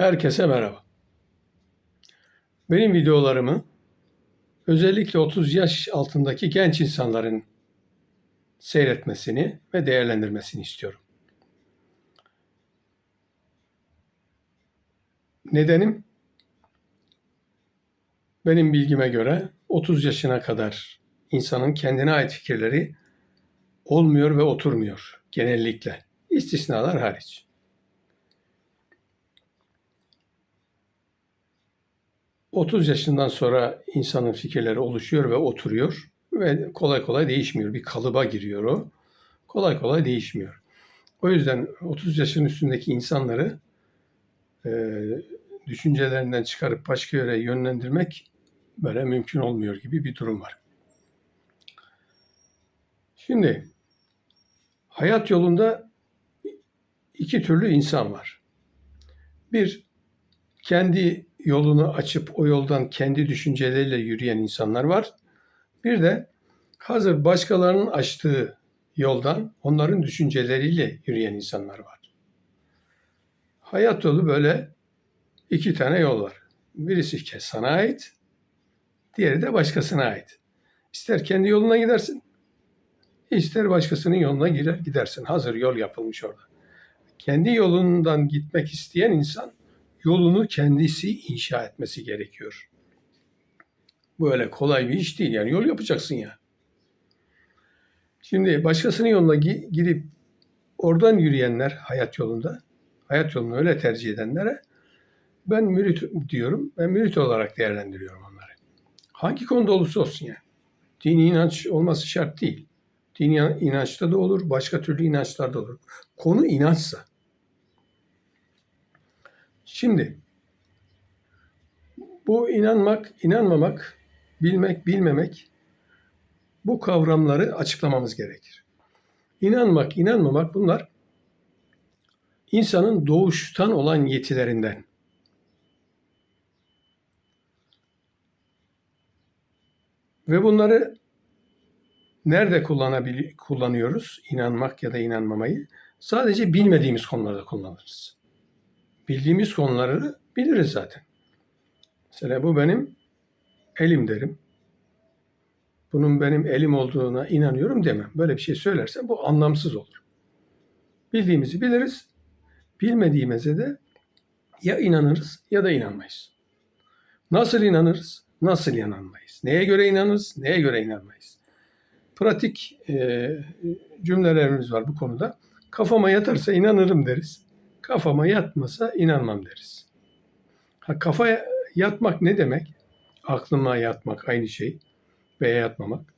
Herkese merhaba. Benim videolarımı özellikle 30 yaş altındaki genç insanların seyretmesini ve değerlendirmesini istiyorum. Nedenim benim bilgime göre 30 yaşına kadar insanın kendine ait fikirleri olmuyor ve oturmuyor genellikle. İstisnalar hariç. ...30 yaşından sonra insanın fikirleri oluşuyor ve oturuyor ve kolay kolay değişmiyor. Bir kalıba giriyor o. Kolay kolay değişmiyor. O yüzden 30 yaşın üstündeki insanları e, düşüncelerinden çıkarıp başka yere yönlendirmek böyle mümkün olmuyor gibi bir durum var. Şimdi hayat yolunda iki türlü insan var. Bir kendi yolunu açıp o yoldan kendi düşünceleriyle yürüyen insanlar var. Bir de hazır başkalarının açtığı yoldan onların düşünceleriyle yürüyen insanlar var. Hayat yolu böyle iki tane yol var. Birisi sana ait, diğeri de başkasına ait. İster kendi yoluna gidersin, ister başkasının yoluna girer gidersin. Hazır yol yapılmış orada. Kendi yolundan gitmek isteyen insan yolunu kendisi inşa etmesi gerekiyor. Bu öyle kolay bir iş değil. Yani yol yapacaksın ya. Şimdi başkasının yoluna gi- girip oradan yürüyenler hayat yolunda, hayat yolunu öyle tercih edenlere ben mürit diyorum. Ben mürit olarak değerlendiriyorum onları. Hangi konuda olursa olsun yani. Dini inanç olması şart değil. Dini inançta da olur, başka türlü inançlarda olur. Konu inançsa. Şimdi bu inanmak, inanmamak, bilmek, bilmemek bu kavramları açıklamamız gerekir. İnanmak, inanmamak bunlar insanın doğuştan olan yetilerinden. Ve bunları nerede kullanabil kullanıyoruz? İnanmak ya da inanmamayı. Sadece bilmediğimiz konularda kullanırız. Bildiğimiz konuları biliriz zaten. Mesela bu benim elim derim. Bunun benim elim olduğuna inanıyorum demem. Böyle bir şey söylersem bu anlamsız olur. Bildiğimizi biliriz. Bilmediğimize de ya inanırız ya da inanmayız. Nasıl inanırız? Nasıl inanmayız? Neye göre inanırız? Neye göre inanmayız? Pratik e, cümlelerimiz var bu konuda. Kafama yatarsa inanırım deriz. Kafama yatmasa inanmam deriz. Ha, kafaya yatmak ne demek? Aklıma yatmak aynı şey veya yatmamak.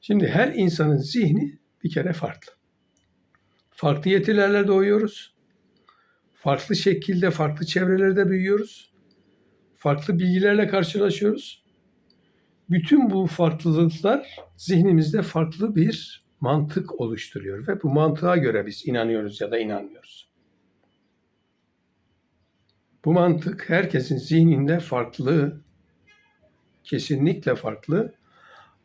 Şimdi her insanın zihni bir kere farklı. Farklı yetilerle doğuyoruz. Farklı şekilde, farklı çevrelerde büyüyoruz. Farklı bilgilerle karşılaşıyoruz. Bütün bu farklılıklar zihnimizde farklı bir mantık oluşturuyor ve bu mantığa göre biz inanıyoruz ya da inanmıyoruz. Bu mantık herkesin zihninde farklı, kesinlikle farklı,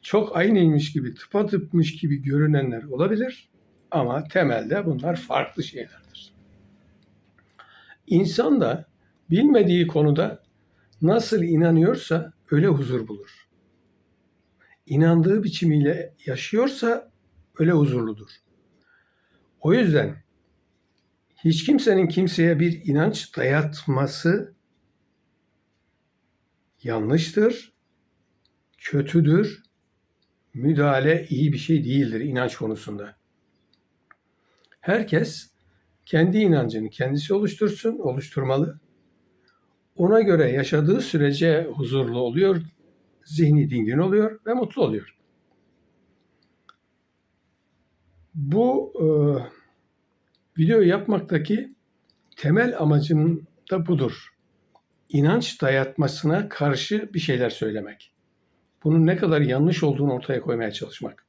çok aynıymış gibi, tıpatıpmış gibi görünenler olabilir ama temelde bunlar farklı şeylerdir. İnsan da bilmediği konuda nasıl inanıyorsa öyle huzur bulur. İnandığı biçimiyle yaşıyorsa öyle huzurludur. O yüzden hiç kimsenin kimseye bir inanç dayatması yanlıştır, kötüdür, müdahale iyi bir şey değildir inanç konusunda. Herkes kendi inancını kendisi oluştursun, oluşturmalı. Ona göre yaşadığı sürece huzurlu oluyor, zihni dingin oluyor ve mutlu oluyor. Bu e, video yapmaktaki temel amacım da budur. İnanç dayatmasına karşı bir şeyler söylemek. Bunun ne kadar yanlış olduğunu ortaya koymaya çalışmak.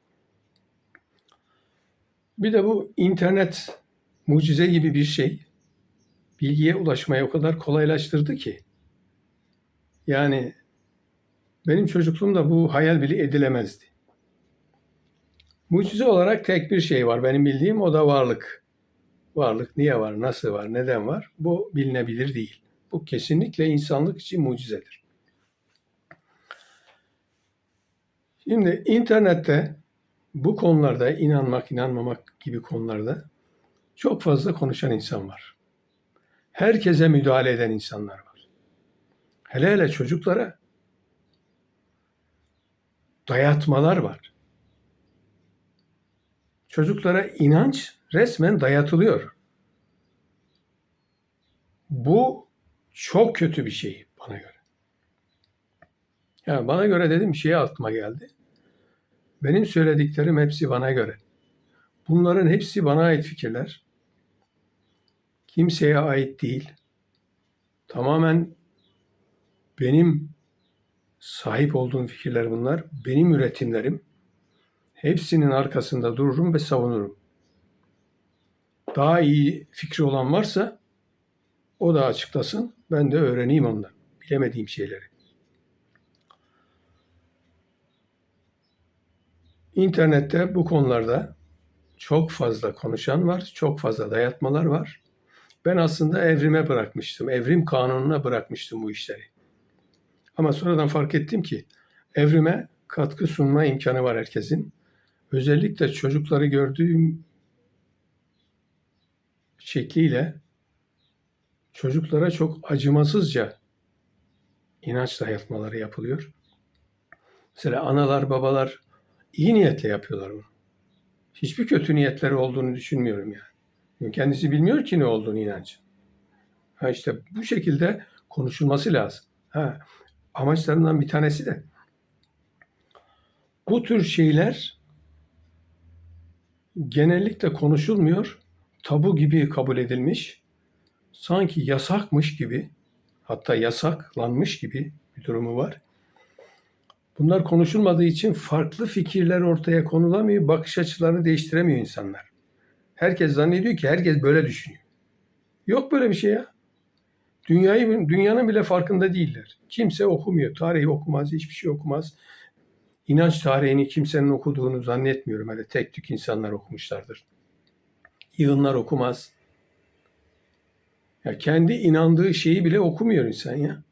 Bir de bu internet mucize gibi bir şey. Bilgiye ulaşmayı o kadar kolaylaştırdı ki. Yani benim çocukluğumda bu hayal bile edilemezdi. Mucize olarak tek bir şey var benim bildiğim o da varlık. Varlık niye var, nasıl var, neden var bu bilinebilir değil. Bu kesinlikle insanlık için mucizedir. Şimdi internette bu konularda inanmak, inanmamak gibi konularda çok fazla konuşan insan var. Herkese müdahale eden insanlar var. Hele hele çocuklara dayatmalar var. Çocuklara inanç resmen dayatılıyor. Bu çok kötü bir şey bana göre. Yani bana göre dedim şey aklıma geldi. Benim söylediklerim hepsi bana göre. Bunların hepsi bana ait fikirler. Kimseye ait değil. Tamamen benim sahip olduğum fikirler bunlar. Benim üretimlerim. Hepsinin arkasında dururum ve savunurum. Daha iyi fikri olan varsa o da açıklasın. Ben de öğreneyim ondan. Bilemediğim şeyleri. İnternette bu konularda çok fazla konuşan var, çok fazla dayatmalar var. Ben aslında evrime bırakmıştım, evrim kanununa bırakmıştım bu işleri. Ama sonradan fark ettim ki evrime katkı sunma imkanı var herkesin. Özellikle çocukları gördüğüm şekliyle çocuklara çok acımasızca inanç dayatmaları yapılıyor. Mesela analar, babalar iyi niyetle yapıyorlar bunu. Hiçbir kötü niyetleri olduğunu düşünmüyorum yani. Kendisi bilmiyor ki ne olduğunu inancın. Ha işte bu şekilde konuşulması lazım. Ha, amaçlarından bir tanesi de bu tür şeyler genellikle konuşulmuyor. Tabu gibi kabul edilmiş. Sanki yasakmış gibi hatta yasaklanmış gibi bir durumu var. Bunlar konuşulmadığı için farklı fikirler ortaya konulamıyor, bakış açılarını değiştiremiyor insanlar. Herkes zannediyor ki herkes böyle düşünüyor. Yok böyle bir şey ya. Dünyayı dünyanın bile farkında değiller. Kimse okumuyor. Tarihi okumaz, hiçbir şey okumaz. İnanç tarihini kimsenin okuduğunu zannetmiyorum. Öyle tek tük insanlar okumuşlardır. Yığınlar okumaz. Ya kendi inandığı şeyi bile okumuyor insan ya.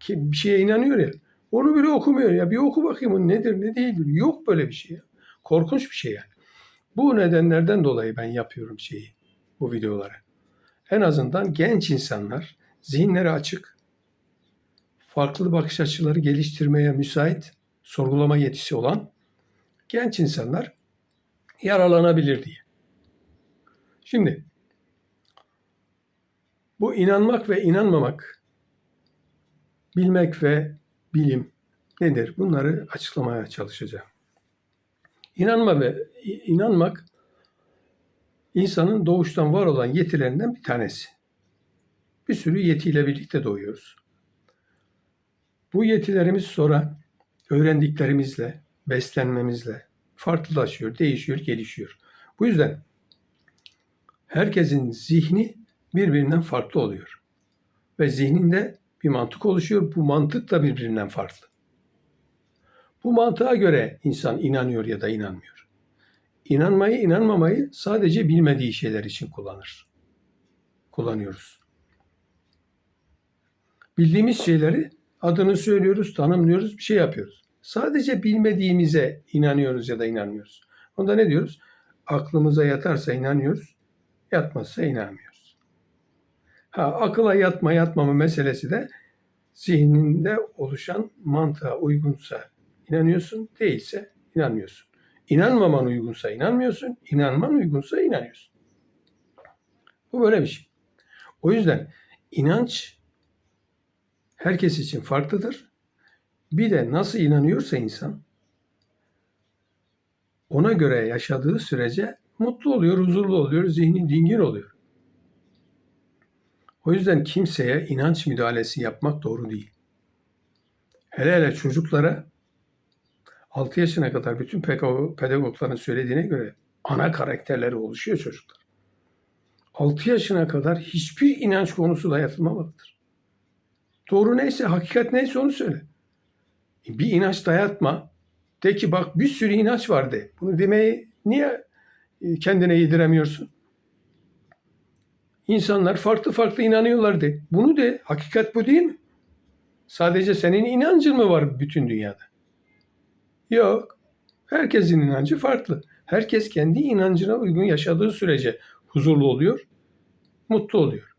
Ki bir şeye inanıyor ya. Onu bile okumuyor ya. Bir oku bakayım o nedir ne değildir. Yok böyle bir şey ya. Korkunç bir şey yani. Bu nedenlerden dolayı ben yapıyorum şeyi, bu videoları. En azından genç insanlar, zihinleri açık, farklı bakış açıları geliştirmeye müsait, sorgulama yetisi olan genç insanlar yararlanabilir diye. Şimdi bu inanmak ve inanmamak, bilmek ve bilim nedir? Bunları açıklamaya çalışacağım. İnanma ve inanmak insanın doğuştan var olan yetilerinden bir tanesi. Bir sürü yetiyle birlikte doğuyoruz. Bu yetilerimiz sonra öğrendiklerimizle, beslenmemizle farklılaşıyor, değişiyor, gelişiyor. Bu yüzden herkesin zihni birbirinden farklı oluyor. Ve zihninde bir mantık oluşuyor. Bu mantık da birbirinden farklı. Bu mantığa göre insan inanıyor ya da inanmıyor. İnanmayı, inanmamayı sadece bilmediği şeyler için kullanır. Kullanıyoruz. Bildiğimiz şeyleri adını söylüyoruz, tanımlıyoruz, bir şey yapıyoruz. Sadece bilmediğimize inanıyoruz ya da inanmıyoruz. Onda ne diyoruz? Aklımıza yatarsa inanıyoruz, yatmazsa inanmıyoruz. Ha, akıla yatma yatmama meselesi de zihninde oluşan mantığa uygunsa inanıyorsun, değilse inanmıyorsun. İnanmaman uygunsa inanmıyorsun, inanman uygunsa inanıyorsun. Bu böyle bir şey. O yüzden inanç herkes için farklıdır. Bir de nasıl inanıyorsa insan ona göre yaşadığı sürece mutlu oluyor, huzurlu oluyor, zihni dingin oluyor. O yüzden kimseye inanç müdahalesi yapmak doğru değil. Hele hele çocuklara 6 yaşına kadar bütün pedagogların söylediğine göre ana karakterleri oluşuyor çocuklar. 6 yaşına kadar hiçbir inanç konusu dayatılmamalıdır. Doğru neyse, hakikat neyse onu söyle. Bir inanç dayatma. De ki bak bir sürü inanç var de. Bunu demeyi niye kendine yediremiyorsun? İnsanlar farklı farklı inanıyorlar de. Bunu de. Hakikat bu değil mi? Sadece senin inancın mı var bütün dünyada? Yok. Herkesin inancı farklı. Herkes kendi inancına uygun yaşadığı sürece huzurlu oluyor, mutlu oluyor.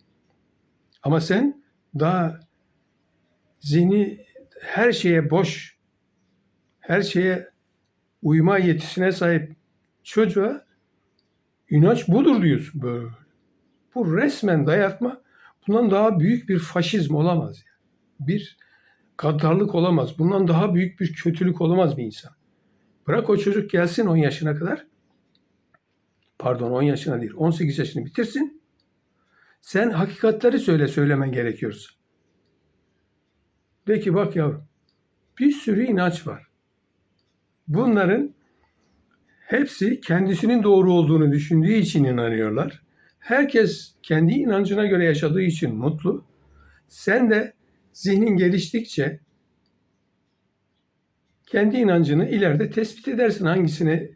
Ama sen daha zihni her şeye boş, her şeye uyma yetisine sahip çocuğa inanç budur diyorsun böyle. Bu resmen dayatma. Bundan daha büyük bir faşizm olamaz. Yani. Bir gaddarlık olamaz. Bundan daha büyük bir kötülük olamaz bir insan. Bırak o çocuk gelsin 10 yaşına kadar. Pardon 10 yaşına değil 18 yaşını bitirsin. Sen hakikatleri söyle söylemen gerekiyorsa. De ki bak yavrum bir sürü inanç var. Bunların hepsi kendisinin doğru olduğunu düşündüğü için inanıyorlar. Herkes kendi inancına göre yaşadığı için mutlu. Sen de zihnin geliştikçe kendi inancını ileride tespit edersin hangisine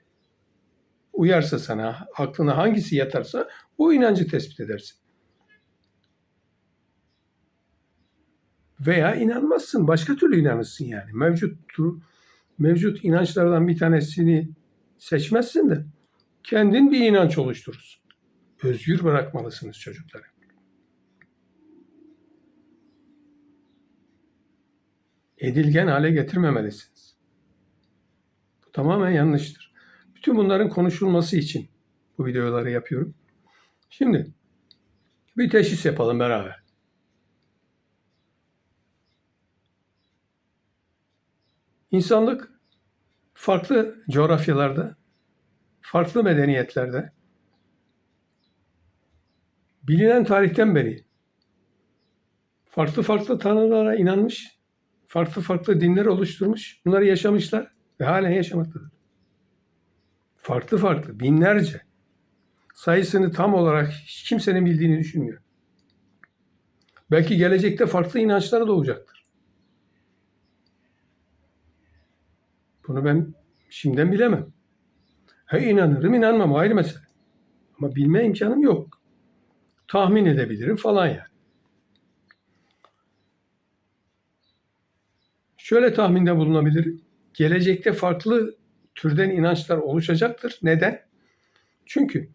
uyarsa sana, aklına hangisi yatarsa o inancı tespit edersin. Veya inanmazsın, başka türlü inanırsın yani. Mevcut mevcut inançlardan bir tanesini seçmezsin de kendin bir inanç oluşturursun. Özgür bırakmalısınız çocukları. Edilgen hale getirmemelisiniz. Bu tamamen yanlıştır. Bütün bunların konuşulması için bu videoları yapıyorum. Şimdi bir teşhis yapalım beraber. İnsanlık farklı coğrafyalarda, farklı medeniyetlerde bilinen tarihten beri farklı farklı tanrılara inanmış, farklı farklı dinler oluşturmuş, bunları yaşamışlar ve halen yaşamaktadır. Farklı farklı, binlerce. Sayısını tam olarak hiç kimsenin bildiğini düşünmüyor. Belki gelecekte farklı inançlar doğacaktır. Bunu ben şimdiden bilemem. He inanırım inanmam ayrı mesele. Ama bilme imkanım yok. Tahmin edebilirim falan yani. Şöyle tahminde bulunabilirim. Gelecekte farklı türden inançlar oluşacaktır. Neden? Çünkü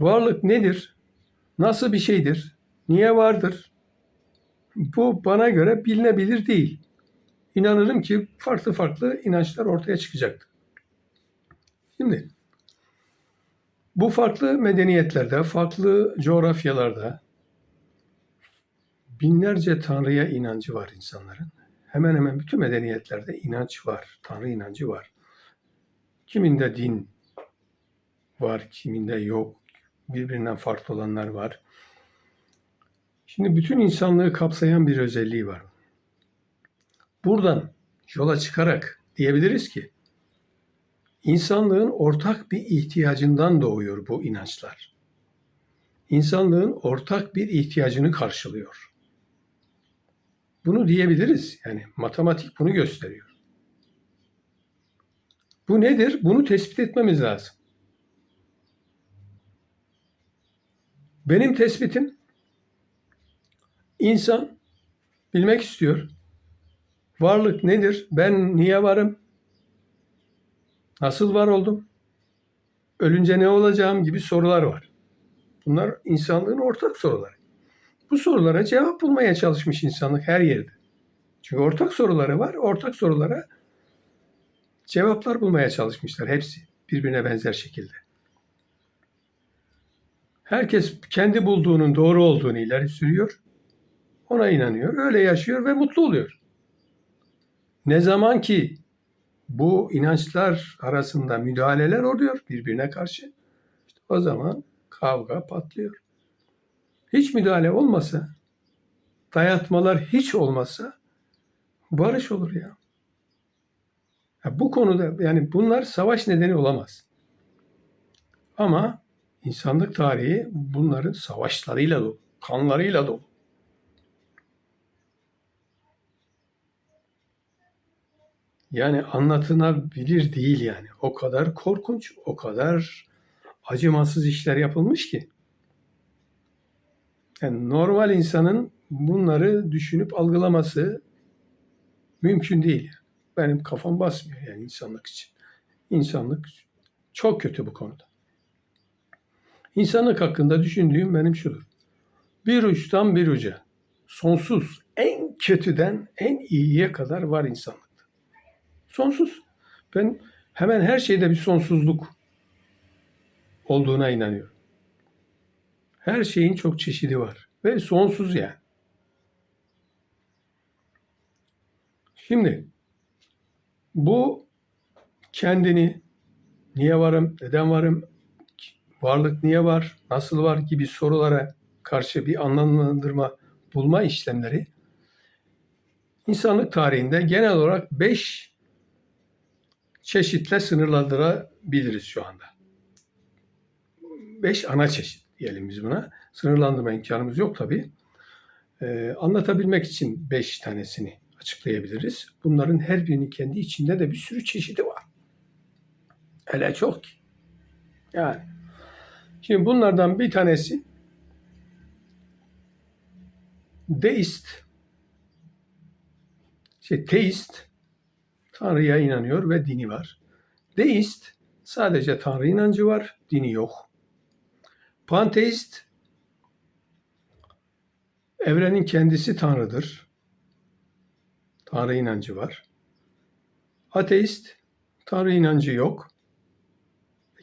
varlık nedir? Nasıl bir şeydir? Niye vardır? Bu bana göre bilinebilir değil. İnanırım ki farklı farklı inançlar ortaya çıkacaktır. Şimdi bu farklı medeniyetlerde, farklı coğrafyalarda binlerce tanrıya inancı var insanların. Hemen hemen bütün medeniyetlerde inanç var, tanrı inancı var. Kiminde din var, kiminde yok. Birbirinden farklı olanlar var. Şimdi bütün insanlığı kapsayan bir özelliği var. Buradan yola çıkarak diyebiliriz ki insanlığın ortak bir ihtiyacından doğuyor bu inançlar. İnsanlığın ortak bir ihtiyacını karşılıyor. Bunu diyebiliriz. Yani matematik bunu gösteriyor. Bu nedir? Bunu tespit etmemiz lazım. Benim tespitim insan bilmek istiyor. Varlık nedir? Ben niye varım? Nasıl var oldum? Ölünce ne olacağım gibi sorular var. Bunlar insanlığın ortak soruları. Bu sorulara cevap bulmaya çalışmış insanlık her yerde. Çünkü ortak soruları var. Ortak sorulara cevaplar bulmaya çalışmışlar hepsi birbirine benzer şekilde. Herkes kendi bulduğunun doğru olduğunu ileri sürüyor. Ona inanıyor, öyle yaşıyor ve mutlu oluyor. Ne zaman ki bu inançlar arasında müdahaleler oluyor birbirine karşı, işte o zaman kavga patlıyor. Hiç müdahale olmasa, dayatmalar hiç olmasa barış olur ya. ya. Bu konuda yani bunlar savaş nedeni olamaz. Ama insanlık tarihi bunların savaşlarıyla dolu, kanlarıyla dolu. Yani anlatılabilir değil yani. O kadar korkunç, o kadar acımasız işler yapılmış ki. Yani normal insanın bunları düşünüp algılaması mümkün değil. Benim kafam basmıyor yani insanlık için. İnsanlık çok kötü bu konuda. İnsanlık hakkında düşündüğüm benim şudur. Bir uçtan bir uca. Sonsuz. En kötüden en iyiye kadar var insanlıkta. Sonsuz. Ben hemen her şeyde bir sonsuzluk olduğuna inanıyorum. Her şeyin çok çeşidi var. Ve sonsuz yani. Şimdi bu kendini niye varım, neden varım, varlık niye var, nasıl var gibi sorulara karşı bir anlamlandırma bulma işlemleri insanlık tarihinde genel olarak beş çeşitle sınırlandırabiliriz şu anda. Beş ana çeşit diyelim biz buna. Sınırlandırma imkanımız yok tabii. Ee, anlatabilmek için beş tanesini açıklayabiliriz. Bunların her birinin kendi içinde de bir sürü çeşidi var. Öyle çok ki. Yani şimdi bunlardan bir tanesi deist şey teist Tanrı'ya inanıyor ve dini var. Deist sadece Tanrı inancı var, dini yok. Panteist evrenin kendisi Tanrı'dır. Tanrı inancı var. Ateist Tanrı inancı yok.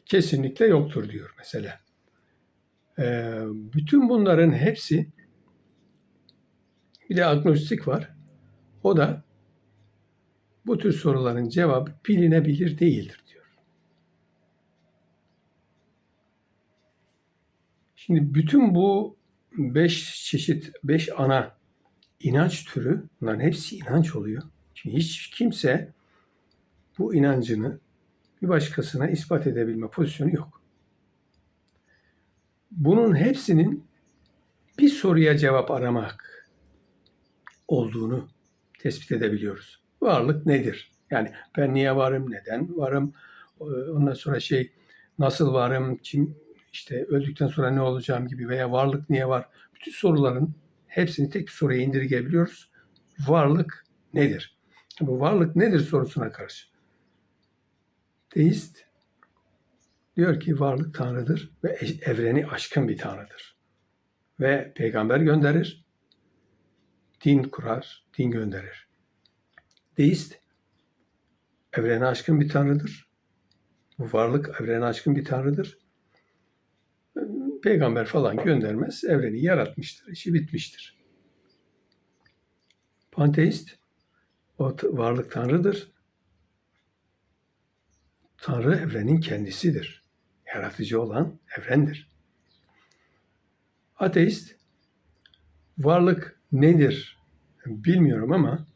Kesinlikle yoktur diyor mesela. Ee, bütün bunların hepsi bir de agnostik var. O da bu tür soruların cevabı bilinebilir değildir diyor. Şimdi bütün bu beş çeşit, beş ana inanç türü, bunların hepsi inanç oluyor. Çünkü hiç kimse bu inancını bir başkasına ispat edebilme pozisyonu yok. Bunun hepsinin bir soruya cevap aramak olduğunu tespit edebiliyoruz. Varlık nedir? Yani ben niye varım, neden varım? Ondan sonra şey nasıl varım, kim işte öldükten sonra ne olacağım gibi veya varlık niye var? Bütün soruların hepsini tek bir soruya indirgeyebiliyoruz. Varlık nedir? Bu varlık nedir sorusuna karşı. Deist diyor ki varlık Tanrı'dır ve evreni aşkın bir Tanrı'dır. Ve peygamber gönderir, din kurar, din gönderir. Deist evreni aşkın bir Tanrı'dır. Bu varlık evreni aşkın bir Tanrı'dır. Peygamber falan göndermez, evreni yaratmıştır, işi bitmiştir. Panteist, o varlık Tanrı'dır. Tanrı evrenin kendisidir. Yaratıcı olan evrendir. Ateist, varlık nedir bilmiyorum ama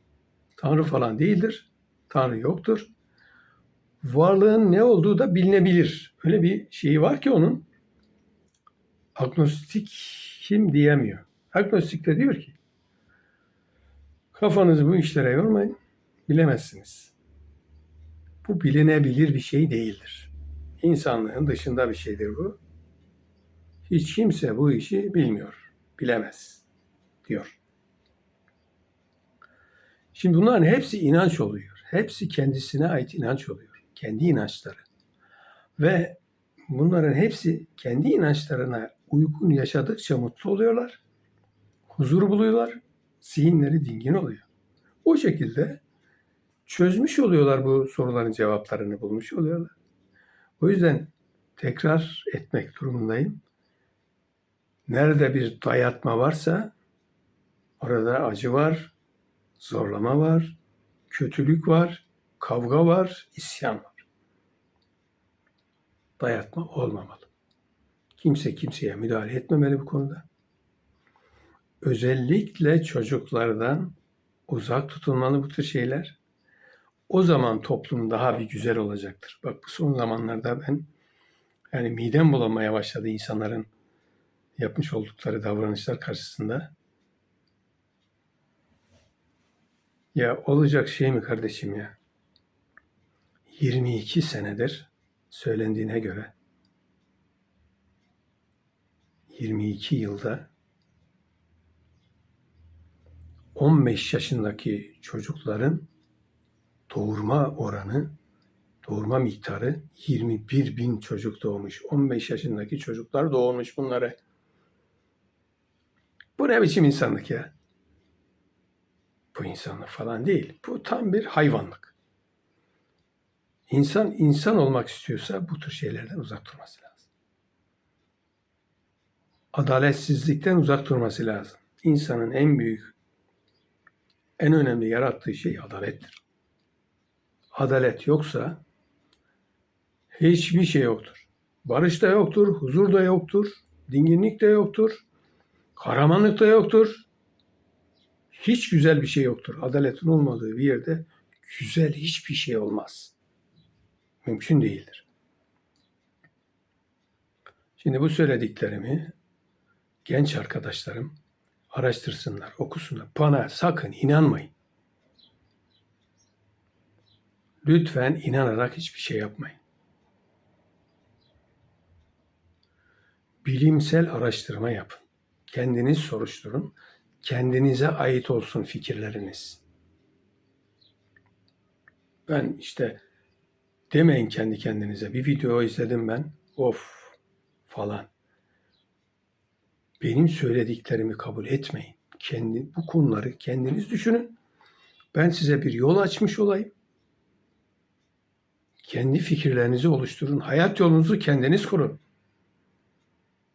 Tanrı falan değildir. Tanrı yoktur. Varlığın ne olduğu da bilinebilir. Öyle bir şeyi var ki onun. Agnostik kim diyemiyor. Agnostik de diyor ki kafanızı bu işlere yormayın. Bilemezsiniz. Bu bilinebilir bir şey değildir. İnsanlığın dışında bir şeydir bu. Hiç kimse bu işi bilmiyor, bilemez diyor. Şimdi bunların hepsi inanç oluyor. Hepsi kendisine ait inanç oluyor. Kendi inançları. Ve bunların hepsi kendi inançlarına uygun yaşadıkça mutlu oluyorlar. Huzur buluyorlar. Zihinleri dingin oluyor. O şekilde çözmüş oluyorlar bu soruların cevaplarını bulmuş oluyorlar. O yüzden tekrar etmek durumundayım. Nerede bir dayatma varsa orada acı var, zorlama var, kötülük var, kavga var, isyan var. Dayatma olmamalı. Kimse kimseye müdahale etmemeli bu konuda. Özellikle çocuklardan uzak tutulmalı bu tür şeyler. O zaman toplum daha bir güzel olacaktır. Bak bu son zamanlarda ben yani midem bulanmaya başladı insanların yapmış oldukları davranışlar karşısında. Ya olacak şey mi kardeşim ya? 22 senedir söylendiğine göre 22 yılda 15 yaşındaki çocukların doğurma oranı, doğurma miktarı 21 bin çocuk doğmuş. 15 yaşındaki çocuklar doğurmuş bunları. Bu ne biçim insanlık ya? Bu insanlık falan değil. Bu tam bir hayvanlık. İnsan insan olmak istiyorsa bu tür şeylerden uzak durması lazım. Adaletsizlikten uzak durması lazım. İnsanın en büyük, en önemli yarattığı şey adalettir. Adalet yoksa hiçbir şey yoktur. Barış da yoktur, huzur da yoktur, dinginlik de yoktur, kahramanlık da yoktur. Hiç güzel bir şey yoktur. Adaletin olmadığı bir yerde güzel hiçbir şey olmaz. Mümkün değildir. Şimdi bu söylediklerimi genç arkadaşlarım araştırsınlar, okusunlar. Bana sakın inanmayın. Lütfen inanarak hiçbir şey yapmayın. Bilimsel araştırma yapın. Kendiniz soruşturun. Kendinize ait olsun fikirleriniz. Ben işte demeyin kendi kendinize. Bir video izledim ben. Of falan. Benim söylediklerimi kabul etmeyin. Kendi bu konuları kendiniz düşünün. Ben size bir yol açmış olayım. Kendi fikirlerinizi oluşturun. Hayat yolunuzu kendiniz kurun.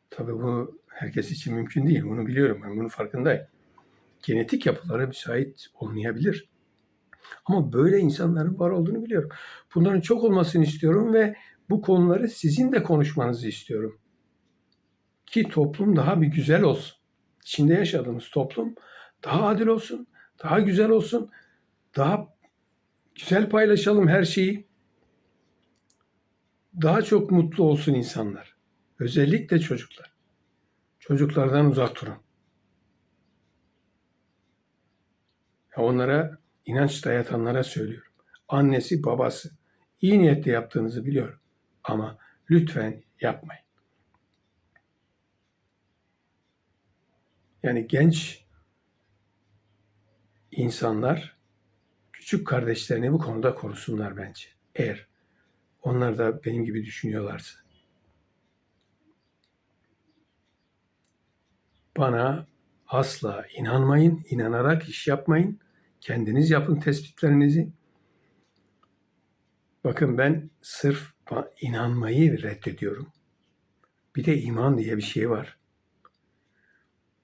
Tabii bu herkes için mümkün değil. Bunu biliyorum. Ben bunun farkındayım. Genetik yapılara müsait olmayabilir. Ama böyle insanların var olduğunu biliyorum. Bunların çok olmasını istiyorum ve bu konuları sizin de konuşmanızı istiyorum. Ki toplum daha bir güzel olsun. İçinde yaşadığımız toplum daha adil olsun, daha güzel olsun, daha güzel paylaşalım her şeyi. Daha çok mutlu olsun insanlar. Özellikle çocuklar. Çocuklardan uzak durun. Onlara inanç dayatanlara söylüyorum. Annesi, babası iyi niyetle yaptığınızı biliyorum. Ama lütfen yapmayın. Yani genç insanlar küçük kardeşlerini bu konuda korusunlar bence. Eğer onlar da benim gibi düşünüyorlarsa. Bana asla inanmayın, inanarak iş yapmayın. Kendiniz yapın tespitlerinizi. Bakın ben sırf inanmayı reddediyorum. Bir de iman diye bir şey var.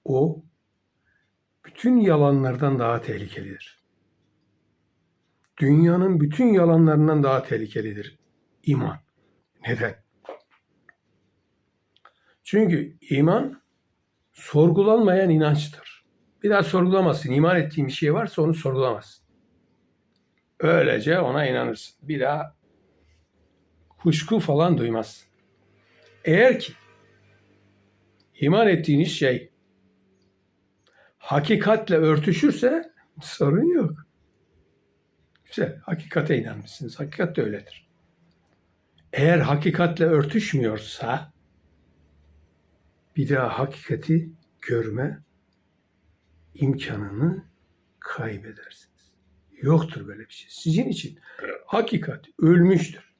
O bütün yalanlardan daha tehlikelidir. Dünyanın bütün yalanlarından daha tehlikelidir iman. Neden? Çünkü iman sorgulanmayan inançtır. Bir daha sorgulamazsın. İman ettiğin bir şey varsa onu sorgulamazsın. Öylece ona inanırsın. Bir daha kuşku falan duymazsın. Eğer ki iman ettiğiniz şey hakikatle örtüşürse sorun yok. Güzel. Hakikate inanmışsınız. Hakikat de öyledir. Eğer hakikatle örtüşmüyorsa bir daha hakikati görme imkanını kaybedersiniz. Yoktur böyle bir şey. Sizin için hakikat ölmüştür.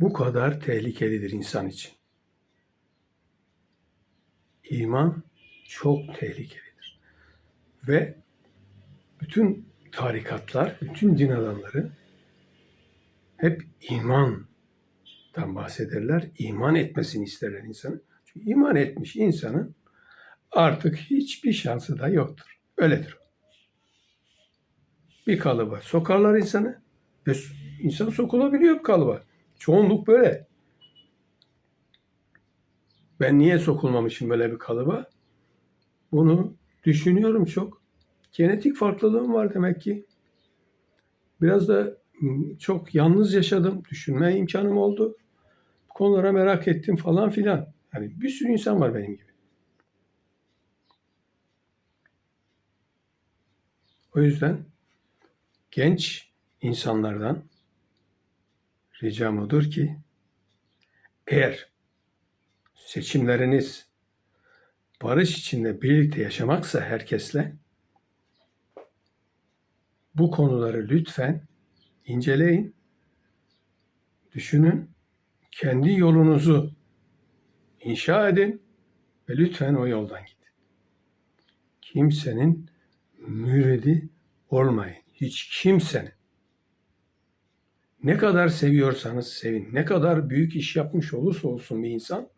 Bu kadar tehlikelidir insan için. İman çok tehlikelidir. Ve bütün tarikatlar, bütün din adamları hep imandan bahsederler. İman etmesini isterler insanı. Çünkü iman etmiş insanın artık hiçbir şansı da yoktur. Öyledir. Bir kalıba sokarlar insanı ve insan sokulabiliyor bir kalıba. Çoğunluk böyle. Ben niye sokulmamışım böyle bir kalıba? Bunu düşünüyorum çok. Genetik farklılığım var demek ki. Biraz da çok yalnız yaşadım. Düşünme imkanım oldu. Bu konulara merak ettim falan filan. Yani bir sürü insan var benim gibi. O yüzden genç insanlardan ricam odur ki eğer seçimleriniz barış içinde birlikte yaşamaksa herkesle bu konuları lütfen inceleyin, düşünün, kendi yolunuzu inşa edin ve lütfen o yoldan gidin. Kimsenin müridi olmayın. Hiç kimsenin. Ne kadar seviyorsanız sevin. Ne kadar büyük iş yapmış olursa olsun bir insan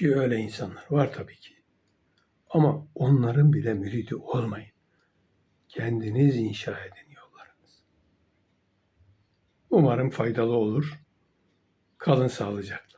ki öyle insanlar var tabii ki. Ama onların bile müridi olmayın. Kendiniz inşa edin yollarınızı. Umarım faydalı olur. Kalın sağlıcakla.